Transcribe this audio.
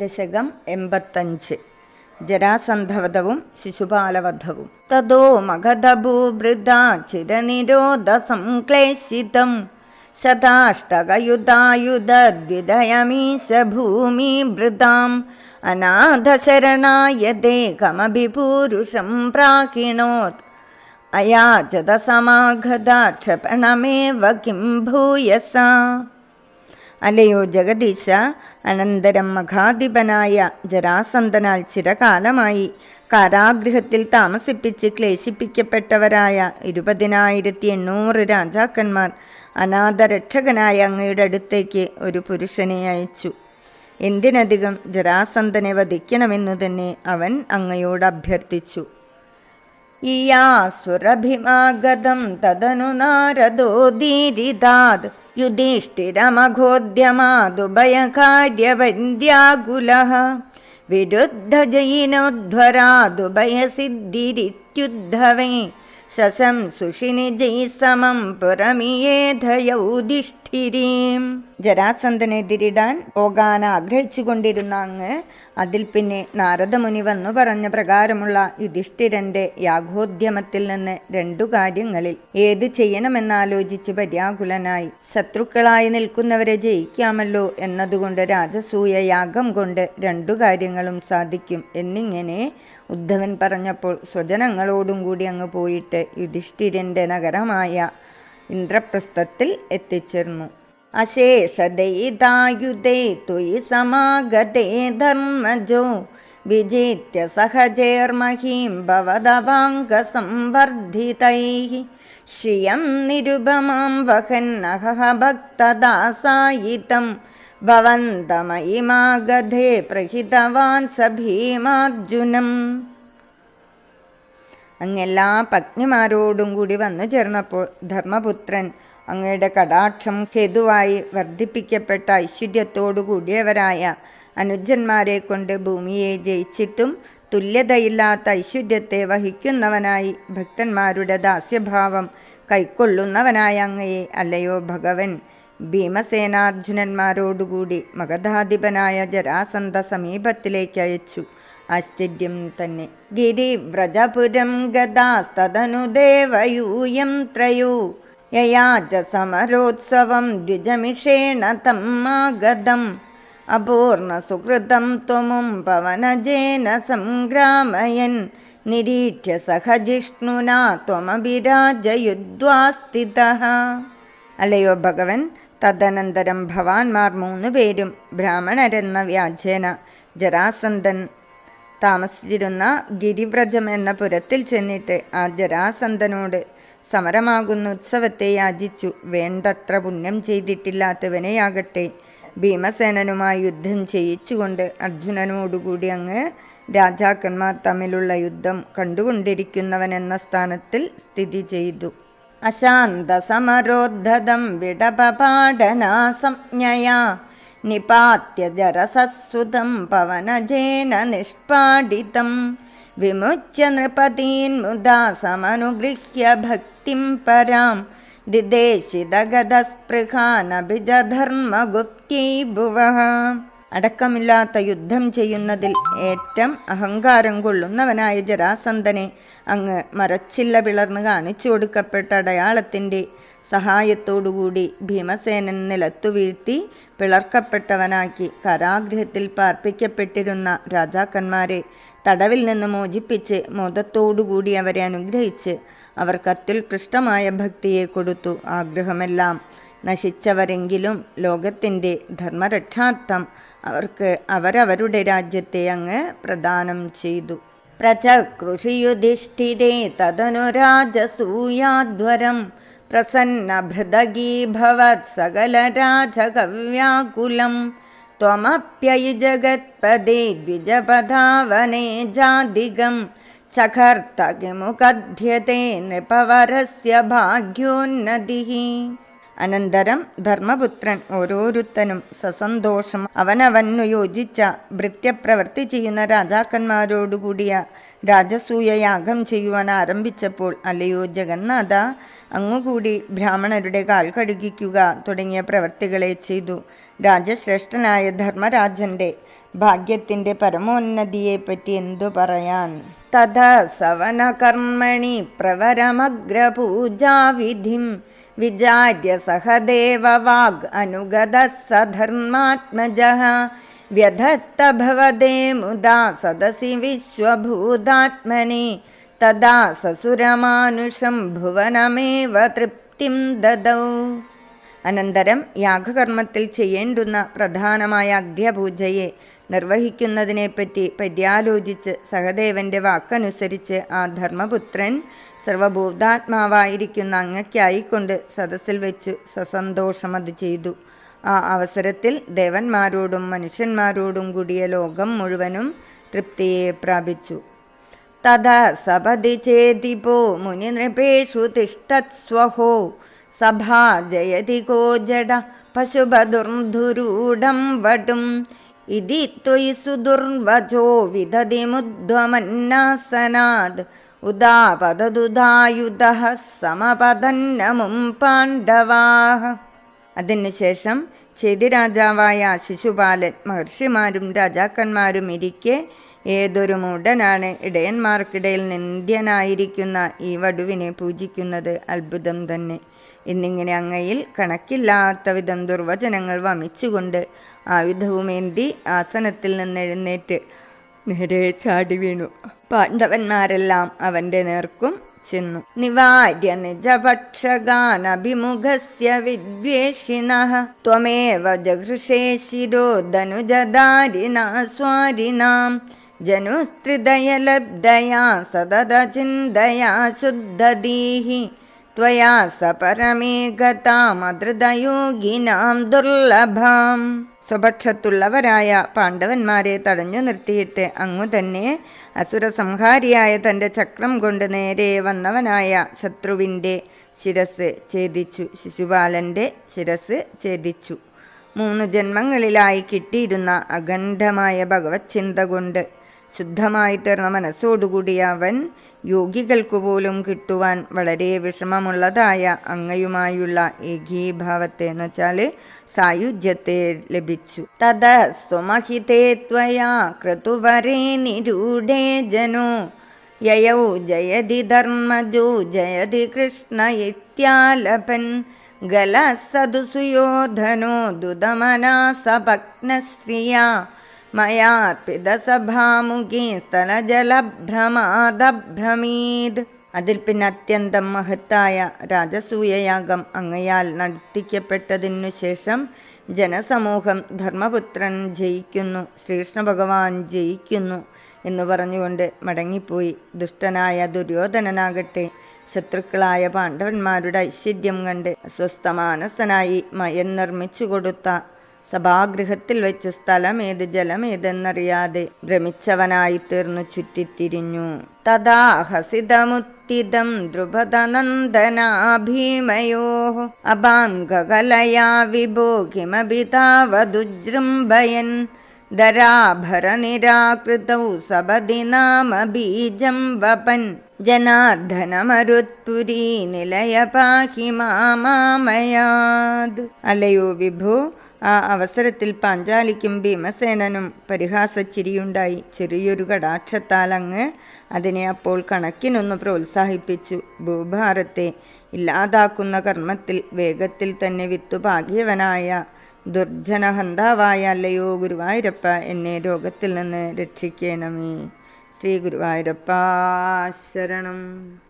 ദശകം എൺപത്തഞ്ച്. ജരാസന്ധവധവും ശിശുപാലവധവും. തതോ മഗധഭൂഭൃത ചിരനിരോധ സംക്ലേശിതം ശതാഷ്ടകയുധായുധദ്വിധയമീശ ഭൂമിഭൃതാം അനാഥശരണായതേ കമഭി പൂരുഷം പ്രാഹിണോത് അയാചത സമാഗത ക്ഷപണമേവ കിം ഭൂയസ അലയോ ജഗദീശ അനന്തരം മഖാധിപനായ ജരാസന്ധനാൽ ചിരകാലമായി കാരാഗൃഹത്തിൽ താമസിപ്പിച്ച് ക്ലേശിപ്പിക്കപ്പെട്ടവരായ ഇരുപതിനായിരത്തി എണ്ണൂറ് രാജാക്കന്മാർ അനാഥരക്ഷകനായ അങ്ങയുടെ അടുത്തേക്ക് ഒരു പുരുഷനെ അയച്ചു. എന്തിനധികം ജരാസന്ധനെ വധിക്കണമെന്നു തന്നെ അവൻ അങ്ങയോട് അഭ്യർത്ഥിച്ചു. ഇയാസുരഭിമാഗതം തദനു നാരദോദീരിതാത് युधिष्ठिरमघोद्यमादुभयकार्यवन्द्याकुलः। विरुद्धजैनोध्वरादुभयसिद्धिरित्युद्धवे शशं सुषिनिजैः समं पुरमियेधयौधिष्ठिरीम्। ജരാസന്ധനെതിരിടാൻ പോകാൻ ആഗ്രഹിച്ചുകൊണ്ടിരുന്ന അങ്ങ് അതിൽ പിന്നെ നാരദമുനി വന്നു പറഞ്ഞ പ്രകാരമുള്ള യുധിഷ്ഠിരന്റെ യാഗോദ്യമത്തിൽ നിന്ന് രണ്ടു കാര്യങ്ങളിൽ ഏത് ചെയ്യണമെന്നാലോചിച്ച് പര്യാകുലനായി ശത്രുക്കളായി നിൽക്കുന്നവരെ ജയിക്കാമല്ലോ എന്നതുകൊണ്ട് രാജസൂയ യാഗം കൊണ്ട് രണ്ടു കാര്യങ്ങളും സാധിക്കും എന്നിങ്ങനെ ഉദ്ധവൻ പറഞ്ഞപ്പോൾ സ്വജനങ്ങളോടും കൂടി അങ്ങ് പോയിട്ട് യുധിഷ്ഠിരന്റെ നഗരമായ ഇന്ദ്രപ്രസ്ഥത്തിൽ എത്തിച്ചേർന്നു. അശേഷദയിതായുധേ ത്വയി സമാഗതേ ധർമ്മജോ. വിജേത്യ സഹജേർമഹീം ഭവതവാംഗസംവർദ്ധിതൈः. ശ്രിയം നിരുപമാം വഹന്നഹ ഭക്തദാസായിതം. ഭവന്തമയിമാഗധേ പ്രഹിതവാൻ സ ഭീമാർജുനം അങ്ങെല്ലാ പത്നിമാരോടും കൂടി വന്നു ചേർന്നപ്പോൾ ധർമ്മപുത്രൻ അങ്ങയുടെ കടാക്ഷം ഹേതുവായി വർദ്ധിപ്പിക്കപ്പെട്ട ഐശ്വര്യത്തോടു കൂടിയവരായ അനുജന്മാരെ കൊണ്ട് ഭൂമിയെ ജയിച്ചിട്ടും തുല്യതയില്ലാത്ത ഐശ്വര്യത്തെ വഹിക്കുന്നവനായി ഭക്തന്മാരുടെ ദാസ്യഭാവം കൈക്കൊള്ളുന്നവനായ അങ്ങയെ അല്ലയോ ഭഗവൻ? ഭീമസേനാർജുനന്മാരോടുകൂടി മഗധാധിപനായ ജരാസന്ധ സമീപത്തിലേക്ക് അയച്ചു. ആശ്ചര്യം തന്നെ. ഗിരിവ്രജപുരം വ്രജപുരം ഗതാസ്തനുദേവയൂയം ത്രയോ. യയാച സമരോത്സവം ദ്വിജമിഷേണ തം മാഗതം അപൂർണസുഹൃതം ത്വമും പവനജേന സംഗ്രാമയൻ. നിരീക്ഷ്യ സഹജിഷ്ണുനാ ത്വമഭിരാജയുദ്വാസ്ഥിത അല്ലയോ ഭഗവൻ തദനന്തരം ഭവാൻമാർ മൂന്ന് പേരും ബ്രാഹ്മണരെന്ന വ്യാജേന ജരാസന്ധൻ. താമസിച്ചിരുന്ന ഗിരിവ്രജം എന്ന പുരത്തിൽ ചെന്നിട്ട് ആ ജരാസന്ധനോട് സമരമാകുന്ന ഉത്സവത്തെ യാചിച്ചു. വേണ്ടത്ര പുണ്യം ചെയ്തിട്ടില്ലാത്തവനെയാകട്ടെ. ഭീമസേനനുമായി യുദ്ധം ചെയ്യിച്ചുകൊണ്ട് അർജുനനോടുകൂടി അങ്ങ് രാജാക്കന്മാർ തമ്മിലുള്ള യുദ്ധം കണ്ടുകൊണ്ടിരിക്കുന്നവൻ എന്ന സ്ഥാനത്തിൽ സ്ഥിതി ചെയ്തു. അശാന്ത സമരോദ്ധതം വിടപപാടനാസംജ്ഞയാ. നിപാത്യ ജരസസുതം പവനജേന നിഷ്പാടിതം. വിമുച്യ നൃപതീൻ മുദാ സമനുഗൃഹ്യ ഭക്തിം പരാം. ദിദേശിതഗതസ്പൃഹാനഭിജധർമ്മഗുപ്ത്യൈ ഭുവഃ അടക്കമില്ലാത്ത യുദ്ധം ചെയ്യുന്നതിൽ ഏറ്റം അഹങ്കാരം കൊള്ളുന്നവനായ ജരാസന്ധനെ അങ്ങ് മരച്ചില്ല പിളർന്ന് കാണിച്ചു കൊടുക്കപ്പെട്ട അടയാളത്തിന്റെ സഹായത്തോടുകൂടി ഭീമസേനൻ നിലത്തു വീഴ്ത്തി പിളർക്കപ്പെട്ടവനാക്കി കരാഗ്രഹത്തിൽ പാർപ്പിക്കപ്പെട്ടിരുന്ന രാജാക്കന്മാരെ തടവിൽ നിന്ന് മോചിപ്പിച്ച് മോദത്തോടുകൂടി അവരെ അനുഗ്രഹിച്ച് അവർക്ക് അത്യുത്കൃഷ്ടമായ ഭക്തിയെ കൊടുത്തു ആഗ്രഹമെല്ലാം നശിച്ചവരെങ്കിലും ലോകത്തിൻ്റെ ധർമ്മരക്ഷാർത്ഥം അവർക്ക് അവരവരുടെ രാജ്യത്തെ അങ്ങ് പ്രദാനം ചെയ്തു പ്രചകൃഷിയുധിഷ്ഠിരേ തദനു രാജസൂയാധ്വരം പ്രസന്നഭൃതഗീഭവത് സകലരാജകവ്യാകുലം त्वमप्ययि जगत्पदे द्विजपदावने जादिगं चखर्त किमुकध्यते नृपवरस्य ഭാഗ്യോന്നതിഃ അനന്തരം ധർമ്മപുത്രൻ ഓരോരുത്തനും സസന്തോഷം അവനവനു യോജിച്ച ഭൃത്യപ്രവൃത്തി ചെയ്യുന്ന രാജാക്കന്മാരോടുകൂടിയ രാജസൂയ യാഗം ചെയ്യുവാൻ ആരംഭിച്ചപ്പോൾ അല്ലയോ ജഗന്നാഥ അങ്ങുകൂടി ബ്രാഹ്മണരുടെ കാൽ കഴുകിക്കുക തുടങ്ങിയ പ്രവർത്തികളെ ചെയ്തു രാജശ്രേഷ്ഠനായ ധർമ്മരാജന്റെ ഭാഗ്യത്തിന്റെ പരമോന്നതിയെപ്പറ്റി എന്തു പറയാൻ? തഥ സവനകർമ്മണി പ്രവരമഗ്രപൂജാവിധിം വിചാര്യ സഹദേവവാഗ് അനുഗത സധർമാത്മജ വ്യധത്ത ഭവതേ മുദാ സദസി വിശ്വഭൂതാത്മനി തദാ സസുരമാനുഷം ഭുവനമേവ തൃപ്തിം ദദൗ. അനന്തരം യാഗകർമ്മത്തിൽ ചെയ്യേണ്ടുന്ന പ്രധാനമായ അഗ്ര്യപൂജയെ നിർവഹിക്കുന്നതിനെപ്പറ്റി പര്യാലോചിച്ച് സഹദേവന്റെ വാക്കനുസരിച്ച് ആ ധർമ്മപുത്രൻ സർവഭൂതാത്മാവായിരിക്കുന്ന അങ്ങയ്ക്കായിക്കൊണ്ട് സദസ്സിൽ വെച്ചു സസന്തോഷം അത് ചെയ്തു. ആ അവസരത്തിൽ ദേവന്മാരോടും മനുഷ്യന്മാരോടും കൂടിയ ലോകം മുഴുവനും തൃപ്തിയെ പ്രാപിച്ചു. തഥാ സപതി ചേതിപോ മുനിനൃപേഷു തിഷ്ടത്സ്വഹോ സഭാ ജയതി കോജട പശുപദുർധുരൂഢം വടും. ഇതി ത്വയി സുദുർവചോ വിദതി മുദ്വമന്നാസനാത് ഉദാപതദുദായുധ സമപതന്നമും പാണ്ഡവാഹ അതിനുശേഷം ചേതിരാജാവായ ശിശുപാലൻ മഹർഷിമാരും രാജാക്കന്മാരും ഇരിക്കെ ഏതൊരു മൂടനാണ് ഇടയന്മാർക്കിടയിൽ നിന്ദ്യനായിരിക്കുന്ന ഈ വടുവിനെ പൂജിക്കുന്നത് അത്ഭുതം തന്നെ. എന്നിങ്ങനെ അങ്ങയിൽ കണക്കില്ലാത്ത വിധം ദുർവചനങ്ങൾ വമിച്ചുകൊണ്ട് ആയുധവുമേന്തി ആസനത്തിൽ നിന്ന് എഴുന്നേറ്റ് നേരെ ചാടി വീണു. പാണ്ഡവന്മാരെല്ലാം അവന്റെ നേർക്കും ചെന്നു. നിവാര്യ നിജപക്ഷഗാനഭിമുഖസ്യ വിദ്വേഷിണ. ത്വമേവ ജഘൃഷേ ശിരോ ധനുജധാരിണ സ്വാരിണാം. ജനുസ്ത്രിദയലബ്ധയാ സതത ചിന്തയാ ശുദ്ധദീഹി त्वया स परमे ഗതാമധൃതയോഗിനാം ദുർലഭം സ്വപക്ഷത്തുള്ളവരായ പാണ്ഡവന്മാരെ തടഞ്ഞു നിർത്തിയിട്ട് അങ്ങു തന്നെ അസുരസംഹാരിയായ തൻ്റെ ചക്രം കൊണ്ട് നേരെ വന്നവനായ ശത്രുവിൻ്റെ ശിരസ് ഛേദിച്ചു ശിശുപാലൻ്റെ ശിരസ് ഛേദിച്ചു മൂന്ന് ജന്മങ്ങളിലായി കിട്ടിയിരുന്ന അഖണ്ഡമായ ഭഗവത് ചിന്ത കൊണ്ട് ശുദ്ധമായി തീർന്ന മനസ്സോടുകൂടി അവൻ യോഗികൾക്കു പോലും കിട്ടുവാൻ വളരെ വിഷമമുള്ളതായ അങ്ങയുമായുള്ള ഏകീഭാവത്തെ എന്ന് വെച്ചാൽ സായുജ്യത്തെ ലഭിച്ചു. തത സ്വമഹിതേ ത്വയാ ക്രതുവരേ നിരൂഢേ ജനോ. യയൗ ജയതി ധർമ്മജോ ജയതി കൃഷ്ണ ഇത്യാലപൻ. ഗലസദുസുയോധനോ ദുദമനാ സഭഗ്നശ്രിയാ മയാർപ്പിതസഭാമുഖി സ്ഥലജലഭ്രമാദഭ്രമീത് അതിൽ പിന്നെ അത്യന്തം മഹത്തായ രാജസൂയയാഗം അങ്ങയാൽ നടത്തിക്കപ്പെട്ടതിനു ശേഷം ജനസമൂഹം ധർമ്മപുത്രൻ ജയിക്കുന്നു ശ്രീകൃഷ്ണ ഭഗവാൻ ജയിക്കുന്നു എന്ന് പറഞ്ഞുകൊണ്ട് മടങ്ങിപ്പോയി. ദുഷ്ടനായ ദുര്യോധനനാകട്ടെ ശത്രുക്കളായ പാണ്ഡവന്മാരുടെ ഐശ്വര്യം കണ്ട് സ്വസ്ഥമാനസനായി മയം നിർമ്മിച്ചു കൊടുത്ത സഭാഗൃഹത്തിൽ വെച്ച് സ്ഥലമേത് ജലമേതെന്നറിയാതെ ഭ്രമിച്ചവനായി തീർന്നു ചുറ്റിത്തിരിഞ്ഞു. തഥാ ഹസിതമുത്തിതം ദ്രുപദനന്ദനാ ഭീമയോ അഭാംഗകലയാ വിഭോ കിമപി താവതുജൃംഭയൻ ധരാഭരനിരാകൃതൗ സപതി നാമ ബീജം വപൻ. ജനാർദ്ദനമരുത്പുരീ നിലയ പാഹി മാമാമയാത് അലയോ വിഭു ആ അവസരത്തിൽ പാഞ്ചാലിക്കും ഭീമസേനനും പരിഹാസച്ചിരിയുണ്ടായി. ചെറിയൊരു കടാക്ഷത്താൽ അങ്ങ് അതിനെ അപ്പോൾ കണക്കിനൊന്ന് പ്രോത്സാഹിപ്പിച്ചു. ഭൂഭാരത്തെ ഇല്ലാതാക്കുന്ന കർമ്മത്തിൽ വേഗത്തിൽ തന്നെ വിത്തുപാകിയവനായ ദുർജനഹന്താവായ അല്ലയോ ഗുരുവായൂരപ്പ എന്നെ രോഗത്തിൽ നിന്ന് രക്ഷിക്കണമേ. ശ്രീ ഗുരുവായൂരപ്പ ശരണം.